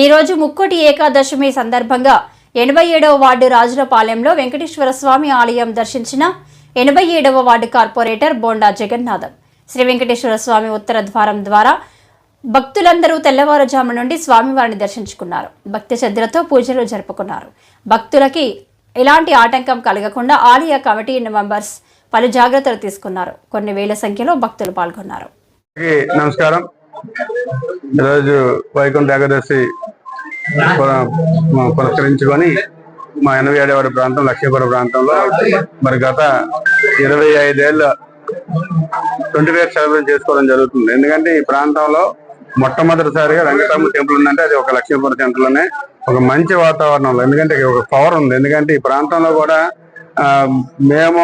ఈరోజు ముక్కోటి ఏకాదశమి సందర్భంగా ఎనభై ఏడవ వార్డు రాజులపాలెంలో వెంకటేశ్వర స్వామి ఆలయం దర్శించిన ఎనభై ఏడవ వార్డు కార్పొరేటర్ బోండా జగన్నాథం. శ్రీ వెంకటేశ్వర స్వామి ఉత్తర ద్వారం ద్వారా భక్తులందరూ తెల్లవారుజాము నుండి స్వామివారిని దర్శించుకున్నారు. భక్తి శ్రద్ధలతో పూజలు జరుపుకున్నారు. భక్తులకి ఎలాంటి ఆటంకం కలగకుండా ఆలయ కమిటీ మెంబర్స్ పలు జాగ్రత్తలు తీసుకున్నారు. కొన్ని వేల సంఖ్యలో భక్తులు పాల్గొన్నారు. నమస్కారం. ఈరోజు వైకుంఠ ఏకాదశి పురస్కరించుకొని మా ఎనభై ఏడవాడి ప్రాంతం లక్ష్మీపురం ప్రాంతంలో మరి గత ఇరవై ఐదేళ్ళ ట్వంటీ ఫైవ్ సెలబ్రేట్ చేసుకోవడం జరుగుతుంది. ఎందుకంటే ఈ ప్రాంతంలో మొట్టమొదటిసారిగా వెంకటమ్మ టెంపుల్ ఉందంటే అది ఒక లక్ష్మీపురం టెంపుల్లోనే ఒక మంచి వాతావరణంలో ఎందుకంటే ఒక పవర్ ఉంది. ఎందుకంటే ఈ ప్రాంతంలో కూడా మేము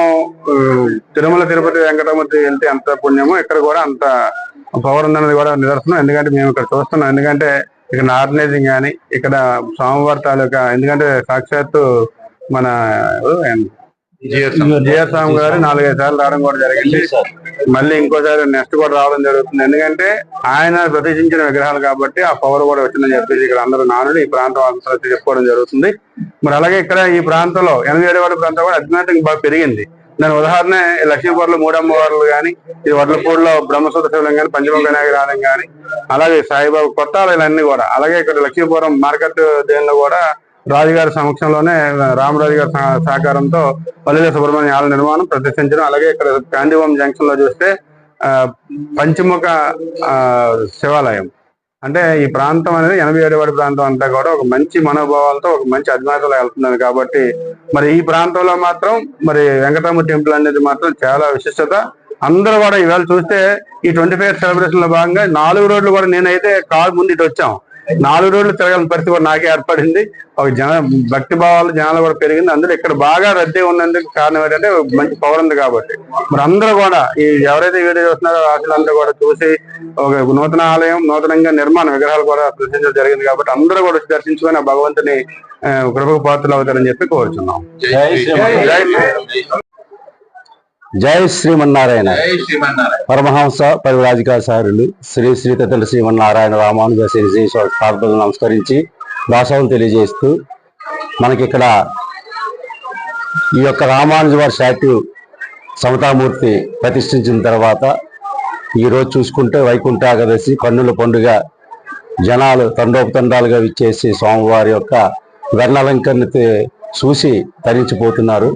తిరుమల తిరుపతి వెంకటమూర్తి వెళ్తే ఎంత పుణ్యమో ఇక్కడ కూడా అంత పవర్ ఉందన్నది కూడా నిదర్శనం. ఎందుకంటే మేము ఇక్కడ చూస్తున్నాం. ఎందుకంటే ఇక్కడ ఆర్గనైజింగ్ కానీ ఇక్కడ స్వామివారి తాలూకా ఎందుకంటే సాక్షాత్తు మన జిఆర్ స్వామి గారు నాలుగైదు సార్లు రావడం కూడా జరిగింది. మళ్ళీ ఇంకోసారి నెక్స్ట్ కూడా రావడం జరుగుతుంది. ఎందుకంటే ఆయన ప్రతిష్ఠించిన విగ్రహాలు కాబట్టి ఆ పవర్ కూడా వచ్చిందని చెప్పేసి ఇక్కడ అందరూ నానుడు ఈ ప్రాంతం అంతా చెప్పుకోవడం జరుగుతుంది. మరి అలాగే ఇక్కడ ఈ ప్రాంతంలో ఎనభై ఏడు ప్రాంతం కూడా అజ్ఞాతం బాగా పెరిగింది. దాని ఉదాహరణ ఈ లక్ష్మీపూర్లో మూడమ్మవార్లు కానీ ఈ వడ్లపూడిలో బ్రహ్మసూత్ర శివలింగం కానీ పంచముఖ వినాయక ఆలయం కానీ అలాగే సాయిబాబు కొత్త ఆలయాలన్నీ కూడా. అలాగే ఇక్కడ లక్ష్మీపురం మార్కెట్ దేనిలో కూడా రాజుగారి సమక్షంలోనే రామరాజు గారి సహకారంతో పల్లెల సుబ్రహ్మణ్య ఆలయ నిర్మాణం ప్రదర్శించడం అలాగే ఇక్కడ గాంధీవం జంక్షన్లో చూస్తే పంచముఖ శివాలయం. అంటే ఈ ప్రాంతం అనేది ఎనభై ఏడు వాడి ప్రాంతం అంతా కూడా ఒక మంచి మనోభావాలతో ఒక మంచి అజ్ఞాతలో వెళ్తున్నది కాబట్టి మరి ఈ ప్రాంతంలో మాత్రం మరి వెంకటరామ టెంపుల్ అనేది మాత్రం చాలా విశిష్టత. అందరూ కూడా ఈవేళ చూస్తే ఈ ట్వంటీ ఫైవ్ సెలబ్రేషన్లో భాగంగా నాలుగు రోడ్లు కూడా నేనైతే కారు ముందు ఇటు వచ్చాం. నాలుగు రోడ్లు తిరగాలని పరిస్థితి కూడా నాకే ఏర్పడింది. ఒక జన భక్తి భావాలు జనాలు కూడా పెరిగింది. అందులో ఇక్కడ బాగా రద్దీ ఉన్నందుకు కారణం ఏంటంటే మంచి పవర్ ఉంది కాబట్టి. మరి అందరూ కూడా ఈ ఎవరైతే వీడియో చూస్తున్నారో ఆశలందరూ కూడా చూసి ఒక నూతన ఆలయం నూతనంగా నిర్మాణ విగ్రహాలు కూడా ప్రదర్శించడం జరిగింది కాబట్టి అందరూ కూడా వచ్చి దర్శించుకొని భగవంతుని కృపకు పాత్రలు అవుతారని చెప్పి కోరుచున్నాం. జై శ్రీమన్నారాయణ. పరమహంస పరివరాజికాచార్యులు శ్రీ శ్రీ తతల శ్రీమన్నారాయణ రామానుజ శ్రీ శ్రీ నమస్కరించి దాసవం తెలియజేస్తూ మనకి ఇక్కడ ఈ యొక్క రామానుజ వారి స్టాట్యూ సమతామూర్తి ప్రతిష్ఠించిన తర్వాత ఈ రోజు చూసుకుంటే వైకుంఠ ఏకాదశి కన్నుల పండుగ జనాలు తండోపతండాలుగా విచ్చేసి స్వామివారి యొక్క వర్ణాలంకరణ చూసి తరించిపోతున్నారు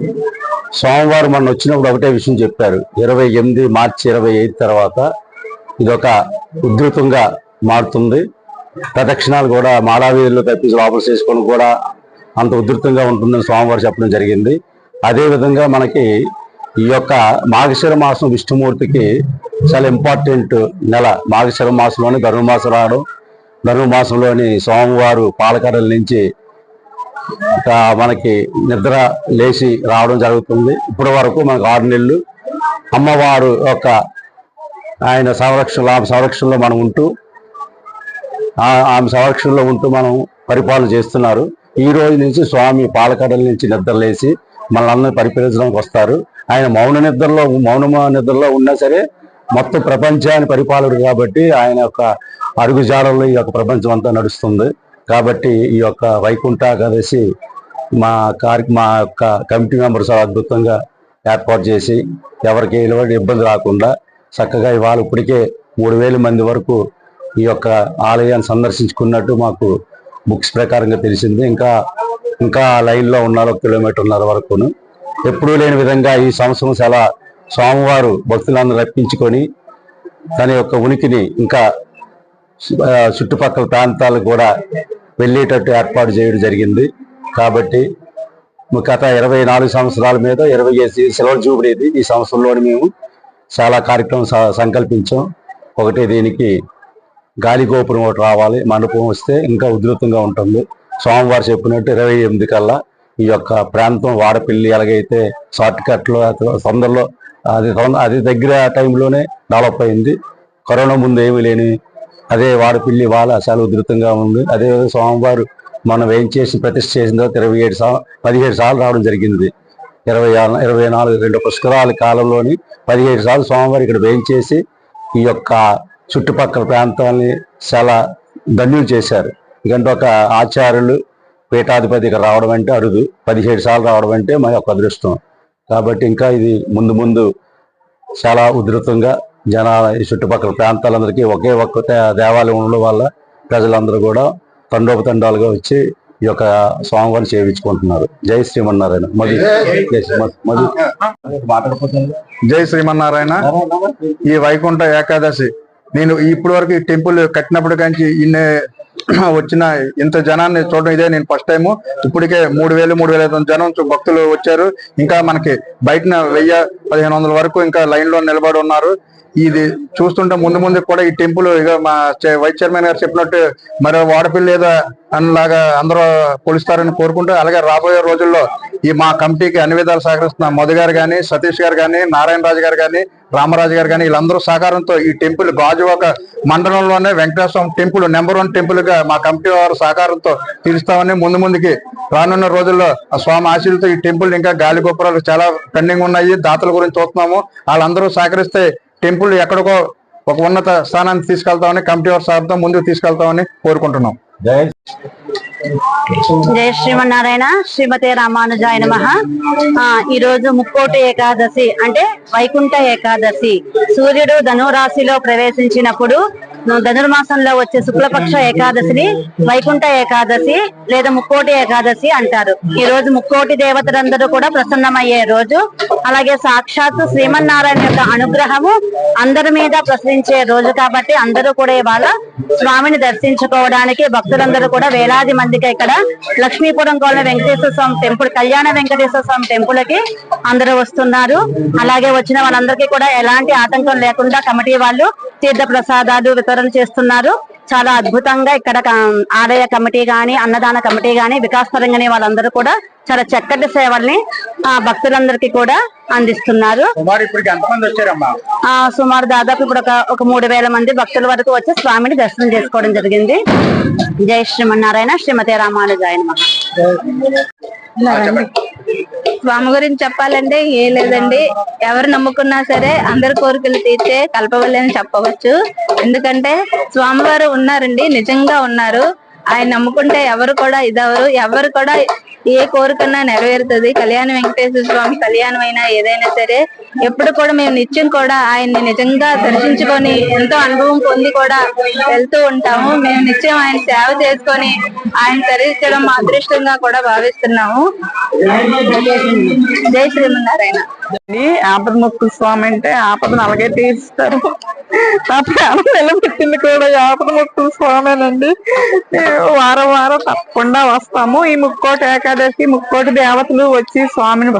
సోమవారం మొన్న వచ్చినప్పుడు ఒకటే విషయం చెప్పారు. ఇరవై ఎనిమిది మార్చి ఇరవై ఐదు తర్వాత ఇదొక ఉధృతంగా మారుతుంది. ప్రదక్షిణాలు కూడా మాడావీధుల్లో తప్పించి లోపల చేసుకొని కూడా అంత ఉధృతంగా ఉంటుందని సోమవారం చెప్పడం జరిగింది. అదేవిధంగా మనకి ఈ యొక్క మాఘశిర మాసం విష్ణుమూర్తికి చాలా ఇంపార్టెంట్ నెల. మాఘశిర మాసంలోని ధనుర్మాసం రావడం. ధనుర్మాసంలోని స్వామివారు పాలకడల నుంచి మనకి నిద్ర లేచి రావడం జరుగుతుంది. ఇప్పటి వరకు మనకు ఆరు నెలలు. అమ్మవారు యొక్క ఆయన సంరక్షణ ఆమె సంరక్షణలో మనం ఉంటూ ఆమె సంరక్షణలో ఉంటూ మనం పరిపాలన చేస్తున్నారు. ఈ రోజు నుంచి స్వామి పాలకడల నుంచి నిద్ర లేచి మనల్ని పరిపాలించడానికి వస్తారు. ఆయన మౌన నిద్రలో మౌన నిద్రలో ఉన్నా సరే మొత్తం ప్రపంచాన్ని పరిపాలకుడు కాబట్టి ఆయన యొక్క అడుగుజాడల్లో ఈ యొక్క ప్రపంచం అంతా నడుస్తుంది. కాబట్టి ఈ యొక్క వైకుంఠ ఏకాదశి మా కార్ మా యొక్క కమిటీ మెంబర్స్ అద్భుతంగా ఏర్పాటు చేసి ఎవరికి ఎలాంటి ఇబ్బంది రాకుండా చక్కగా ఇవాళ ఇప్పటికే మూడు వేల మంది వరకు ఈ యొక్క ఆలయాన్ని సందర్శించుకున్నట్టు మాకు బుక్స్ ప్రకారంగా తెలిసింది. ఇంకా ఇంకా లైన్లో ఉన్నారు ఒక కిలోమీటర్న్నర వరకును ఎప్పుడూ లేని విధంగా ఈ సంవత్సరం చాలా స్వామివారు భక్తులందరూ రప్పించుకొని తన యొక్క ఉనికిని ఇంకా చుట్టుపక్కల ప్రాంతాలకు కూడా వెళ్ళేటట్టు ఏర్పాటు చేయడం జరిగింది. కాబట్టి గత ఇరవై నాలుగు సంవత్సరాల మీద ఇరవై సెలవులు సిల్వర్ ఈ సంవత్సరంలోని మేము చాలా కార్యక్రమం సంకల్పించాం. ఒకటి దీనికి గాలి గోపురం ఒకటి రావాలి. మండపం వస్తే ఇంకా ఉధృతంగా ఉంటుంది. సోమవారం చెప్పినట్టు ఇరవై ఎనిమిది కల్లా ఈ యొక్క ప్రాంతం వాడపిల్లి ఎలాగైతే షార్ట్ కట్లో తొందరలో అది అది దగ్గర టైంలోనే డెవలప్ అయింది. కరోనా ముందు ఏమీ లేని అదే వాడపిల్లి వాళ్ళ చాలా ఉధృతంగా ఉంది. అదే సోమవారు మనం ఏం చేసి ప్రతిష్ఠ చేసిన తర్వాత ఇరవై ఏడు సార్లు పదిహేడు సార్లు రావడం జరిగింది. ఇరవై ఇరవై నాలుగు రెండు పుష్కరాల కాలంలోని పదిహేడు సార్లు సోమవారం ఇక్కడ వేయించేసి ఈ యొక్క చుట్టుపక్కల ప్రాంతాలని చాలా ధన్యులు చేశారు. ఎందుకంటే ఒక ఆచార్యులు పీఠాధిపతి ఇక్కడ రావడం అంటే అరుదు. పదిహేడు సార్లు రావడం అంటే మా యొక్క అదృష్టం. కాబట్టి ఇంకా ఇది ముందు ముందు చాలా ఉధృతంగా జన ఈ చుట్టుపక్కల ప్రాంతాలందరికీ ఒకే ఒక్క దేవాలయం ఉండడం వల్ల ప్రజలందరూ కూడా తండోపతండాలుగా వచ్చి ఈ యొక్క స్వామివారిని చేయించుకుంటున్నారు జై శ్రీమన్నారాయణ. మధు మధు- జై శ్రీమన్నారాయణ. ఈ వైకుంఠ ఏకాదశి. నేను ఇప్పటి వరకు ఈ టెంపుల్ కట్టినప్పుడు కానీ ఇన్ని వచ్చిన ఇంత జనాన్ని చూడడం ఇదే నేను ఫస్ట్ టైం ఇప్పటికే మూడు వేలు మూడు వేల ఐదు జనం భక్తులు వచ్చారు. ఇంకా మనకి బయటన వెయ్యి పదిహేను వందల వరకు ఇంకా లైన్లో నిలబడి ఉన్నారు. ఇది చూస్తుంటే ముందు ముందు కూడా ఈ టెంపుల్ ఇక మా వైస్ చైర్మన్ గారు చెప్పినట్టు మరో వాడపిల్లి లేదా అన్నలాగా అందరూ కొలుస్తారని కోరుకుంటూ అలాగే రాబోయే రోజుల్లో ఈ మా కమిటీకి అన్ని విధాలు సహకరిస్తున్న మధు గారు కానీ సతీష్ గారు కానీ నారాయణ రాజు గారు కానీ రామరాజు గారు కానీ వీళ్ళందరూ సహకారంతో ఈ టెంపుల్ గాజువాక మండలంలోనే వెంకటేశ్వర టెంపుల్ నెంబర్ వన్ టెంపుల్గా మా కమిటీ వారి సహకారంతో తీరుస్తామని ముందు ముందుకి రానున్న రోజుల్లో స్వామి ఆశీలతో ఈ టెంపుల్ ఇంకా గాలి గోపురాలు చాలా పెండింగ్ ఉన్నాయి దాతల గురించి చూస్తున్నాము. వాళ్ళందరూ సహకరిస్తే టెంపుల్ ఎక్కడికో ఒక ఉన్నత స్థానాన్ని తీసుకెళ్తామని కమిటీ వారి సహాయంతో ముందుకు తీసుకెళ్తామని కోరుకుంటున్నాం. జయ శ్రీమన్నారాయణ శ్రీమతే రామానుజాయ నమ. ఈ రోజు ముక్కోటి ఏకాదశి అంటే వైకుంఠ ఏకాదశి. సూర్యుడు ధనురాశిలో ప్రవేశించినప్పుడు ధనుర్మాసంలో వచ్చే శుక్లపక్ష ఏకాదశిని వైకుంఠ ఏకాదశి లేదా ముక్కోటి ఏకాదశి అంటారు. ఈ రోజు ముక్కోటి దేవతలందరూ కూడా ప్రసన్నమయ్యే రోజు. అలాగే సాక్షాత్తు శ్రీమన్నారాయణ యొక్క అనుగ్రహము అందరి మీద ప్రసరించే రోజు కాబట్టి అందరూ కూడా ఇవాళ స్వామిని దర్శించుకోవడానికి భక్తులందరూ కూడా వేలాది మందికి ఇక్కడ లక్ష్మీపురం కోళ్ళ వెంకటేశ్వర స్వామి టెంపుల్ కళ్యాణ వెంకటేశ్వర స్వామి టెంపుల్కి అందరూ వస్తున్నారు. అలాగే వచ్చిన వాళ్ళందరికీ కూడా ఎలాంటి ఆటంకం లేకుండా కమిటీ వాళ్ళు తీర్థ ప్రసాదాలు వితరణ చేస్తున్నారు. చాలా అద్భుతంగా ఇక్కడ ఆలయ కమిటీ గాని అన్నదాన కమిటీ గాని వికాస్ తరంగని వాళ్ళందరూ కూడా చాలా చక్కటి సేవల్ని ఆ భక్తులందరికీ కూడా అందిస్తున్నారు. ఆ సుమారు దాదాపు ఇప్పుడు ఒక ఒక మూడు వేల మంది భక్తుల వరకు వచ్చి స్వామిని దర్శనం చేసుకోవడం జరిగింది. జై శ్రీమన్నారాయణ శ్రీమతి రామానుజాయన స్వామి గురించి చెప్పాలంటే ఏ లేదండి. ఎవరు నమ్ముకున్నా సరే అందరి కోరికలు తీర్చే కల్పవల్లి అని చెప్పవచ్చు. ఎందుకంటే స్వామివారు ఉన్నారండి నిజంగా ఉన్నారు. ఆయన నమ్ముకుంటే ఎవరు కూడా ఇదవరు. ఎవరు కూడా ఏ కోరికన్నా నెరవేరుతుంది. కళ్యాణ వెంకటేశ్వర స్వామి కళ్యాణం అయినా ఏదైనా సరే ఎప్పుడు కూడా మేము నిత్యం కూడా ఆయన్ని నిజంగా దర్శించుకొని ఎంతో అనుభవం పొంది కూడా వెళ్తూ ఉంటాము. మేము నిత్యం ఆయన సేవ చేసుకొని ఆయన తరించడం మా అదృష్టంగా కూడా భావిస్తున్నాము. జై శ్రీమన్నారాయణ. ఆపద ముక్కు స్వామి అంటే ఆపదను అలాగే తీరుస్తారు. నా ప్రాణం నిలబెట్టింది కూడా ఆపద ముక్కు స్వామేనండి. వారం వారం తప్పకుండా వస్తాము. ఈ ముక్కోటి ఏకాదశి ముక్కోటి దేవతలు వచ్చి స్వామిని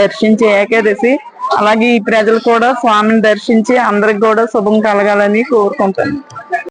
దర్శించే ఏకాదశి అలాగే ఈ ప్రజలు కూడా స్వామిని దర్శించి అందరికి కూడా శుభం కలగాలని కోరుకుంటాను.